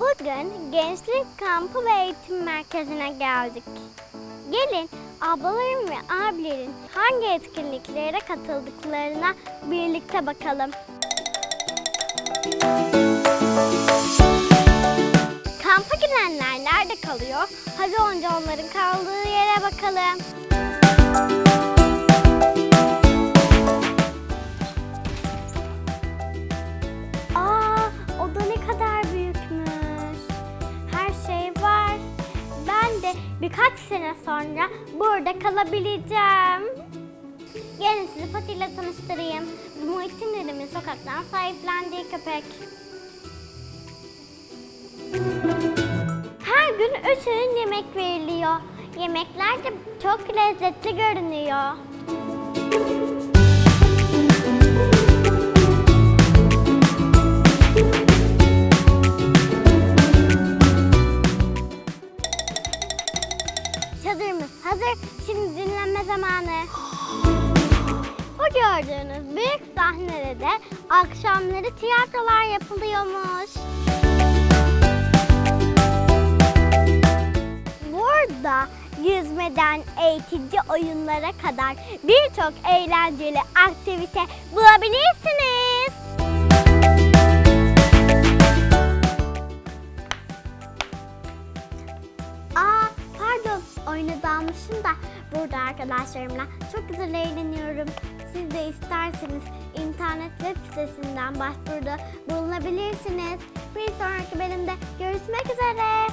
Bugün Gençlik Kampı ve Eğitim Merkezi'ne geldik. Gelin ablalarım ve abilerin hangi etkinliklere katıldıklarına birlikte bakalım. Kampa gidenler nerede kalıyor? Hadi önce onların kaldığı yere bakalım. Birkaç sene sonra burada kalabileceğim. Gelin sizi Pati ile tanıştırayım. Muhittin dedemin sokaktan sahiplendiği köpek. Her gün üç öğün yemek veriliyor. Yemekler de çok lezzetli görünüyor. Çadırımız hazır. Şimdi dinlenme zamanı. Bu gördüğünüz büyük sahnede de akşamları tiyatrolar yapılıyormuş. Burada yüzmeden eğitici oyunlara kadar birçok eğlenceli aktivite bulabilirsiniz. Oyuna dalmışım da burada arkadaşlarımla çok güzel eğleniyorum. Siz de isterseniz internet web sitesinden başvuruda bulunabilirsiniz. Bir sonraki bölümde görüşmek üzere.